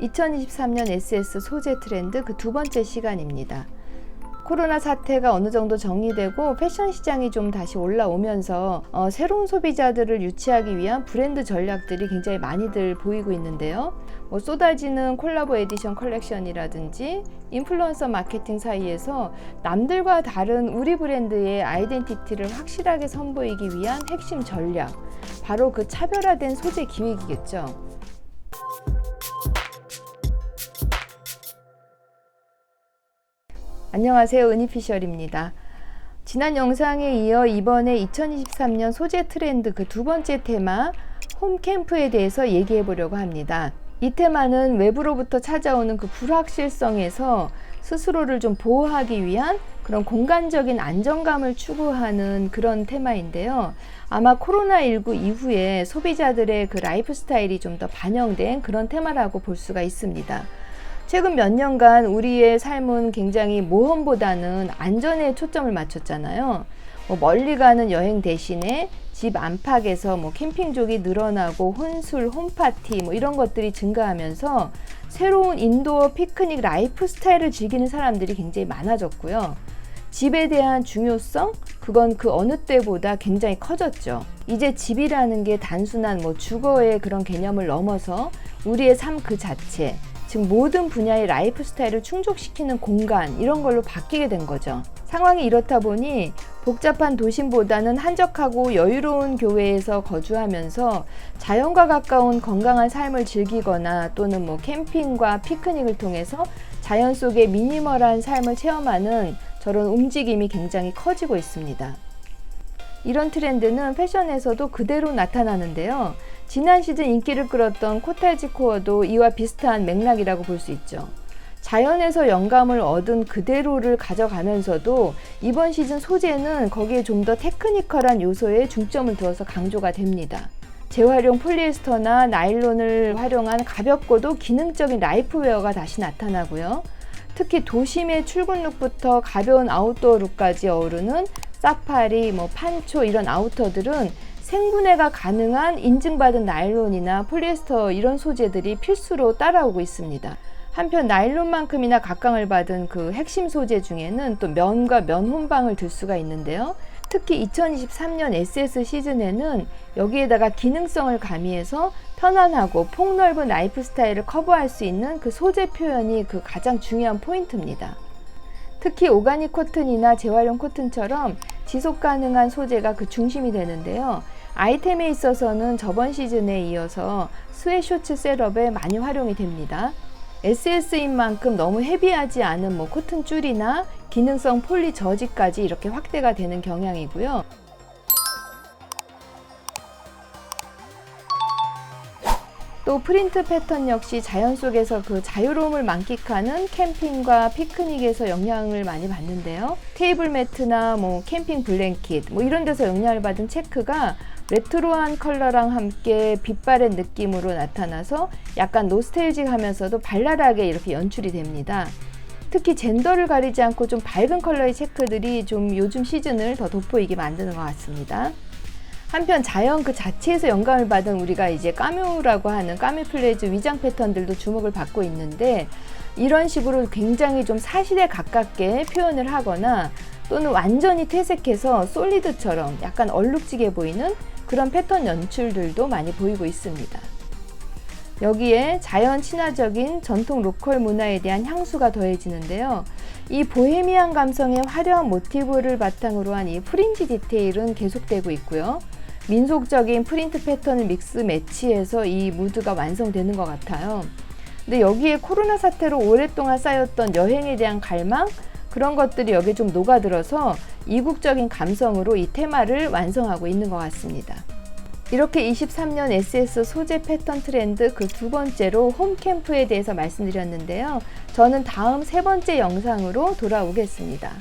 2023년 SS 소재 트렌드 그 두 번째 시간입니다. 코로나 사태가 어느 정도 정리되고 패션 시장이 좀 다시 올라오면서 어, 새로운 소비자들을 유치하기 위한 브랜드 전략들이 굉장히 많이들 보이고 있는데요. 뭐 쏟아지는 콜라보 에디션 컬렉션이라든지 인플루언서 마케팅 사이에서 남들과 다른 우리 브랜드의 아이덴티티를 확실하게 선보이기 위한 핵심 전략, 바로 그 차별화된 소재 기획이겠죠. 안녕하세요. 은희피셜입니다. 지난 영상에 이어 이번에 2023년 소재 트렌드 그 두 번째 테마 홈캠프에 대해서 얘기해 보려고 합니다. 이 테마는 외부로부터 찾아오는 그 불확실성에서 스스로를 좀 보호하기 위한 그런 공간적인 안정감을 추구하는 그런 테마인데요. 아마 코로나19 이후에 소비자들의 그 라이프 스타일이 좀 더 반영된 그런 테마라고 볼 수가 있습니다. 최근 몇 년간 우리의 삶은 굉장히 모험보다는 안전에 초점을 맞췄잖아요. 뭐 멀리 가는 여행 대신에 집 안팎에서 뭐 캠핑족이 늘어나고 혼술, 홈파티 뭐 이런 것들이 증가하면서 새로운 인도어 피크닉 라이프 스타일을 즐기는 사람들이 굉장히 많아졌고요. 집에 대한 중요성 그건 그 어느 때보다 굉장히 커졌죠. 이제 집이라는 게 단순한 뭐 주거의 그런 개념을 넘어서 우리의 삶 그 자체 즉 모든 분야의 라이프 스타일을 충족시키는 공간 이런 걸로 바뀌게 된 거죠. 상황이 이렇다 보니 복잡한 도심보다는 한적하고 여유로운 교외에서 거주하면서 자연과 가까운 건강한 삶을 즐기거나 또는 뭐 캠핑과 피크닉을 통해서 자연 속의 미니멀한 삶을 체험하는 저런 움직임이 굉장히 커지고 있습니다. 이런 트렌드는 패션에서도 그대로 나타나는데요. 지난 시즌 인기를 끌었던 코타지 코어도 이와 비슷한 맥락이라고 볼 수 있죠. 자연에서 영감을 얻은 그대로를 가져가면서도 이번 시즌 소재는 거기에 좀 더 테크니컬한 요소에 중점을 두어서 강조가 됩니다. 재활용 폴리에스터나 나일론을 활용한 가볍고도 기능적인 라이프웨어가 다시 나타나고요. 특히 도심의 출근 룩부터 가벼운 아웃도어 룩까지 어우르는 사파리, 뭐 판초 이런 아우터들은 생분해가 가능한 인증받은 나일론이나 폴리에스터 이런 소재들이 필수로 따라오고 있습니다. 한편 나일론만큼이나 각광을 받은 그 핵심 소재 중에는 또 면과 면 혼방을 들 수가 있는데요. 특히 2023년 SS 시즌에는 여기에다가 기능성을 가미해서 편안하고 폭넓은 라이프 스타일을 커버할 수 있는 그 소재 표현이 그 가장 중요한 포인트입니다. 특히 오가닉 코튼이나 재활용 코튼처럼 지속 가능한 소재가 그 중심이 되는데요. 아이템에 있어서는 저번 시즌에 이어서 스웨쇼츠 셋업에 많이 활용이 됩니다. SS인 만큼 너무 헤비하지 않은 뭐 코튼 줄이나 기능성 폴리 저지까지 이렇게 확대가 되는 경향이고요. 또 프린트 패턴 역시 자연 속에서 그 자유로움을 만끽하는 캠핑과 피크닉에서 영향을 많이 받는데요. 테이블 매트나 뭐 캠핑 블랭킷 뭐 이런 데서 영향을 받은 체크가 레트로한 컬러랑 함께 빛바랜 느낌으로 나타나서 약간 노스텔직하면서도 발랄하게 이렇게 연출이 됩니다. 특히 젠더를 가리지 않고 좀 밝은 컬러의 체크들이 좀 요즘 시즌을 더 돋보이게 만드는 것 같습니다. 한편 자연 그 자체에서 영감을 받은 우리가 이제 까뮤라고 하는 까뮤플레즈 위장 패턴들도 주목을 받고 있는데 이런 식으로 굉장히 좀 사실에 가깝게 표현을 하거나 또는 완전히 퇴색해서 솔리드처럼 약간 얼룩지게 보이는 그런 패턴 연출들도 많이 보이고 있습니다. 여기에 자연 친화적인 전통 로컬 문화에 대한 향수가 더해지는데요. 이 보헤미안 감성의 화려한 모티브를 바탕으로 한 이 프린지 디테일은 계속되고 있고요. 민속적인 프린트 패턴을 믹스 매치해서 이 무드가 완성되는 것 같아요. 근데 여기에 코로나 사태로 오랫동안 쌓였던 여행에 대한 갈망 그런 것들이 여기에 좀 녹아들어서 이국적인 감성으로 이 테마를 완성하고 있는 것 같습니다. 이렇게 23년 SS 소재 패턴 트렌드 그 두 번째로 홈캠프에 대해서 말씀드렸는데요. 저는 다음 세 번째 영상으로 돌아오겠습니다.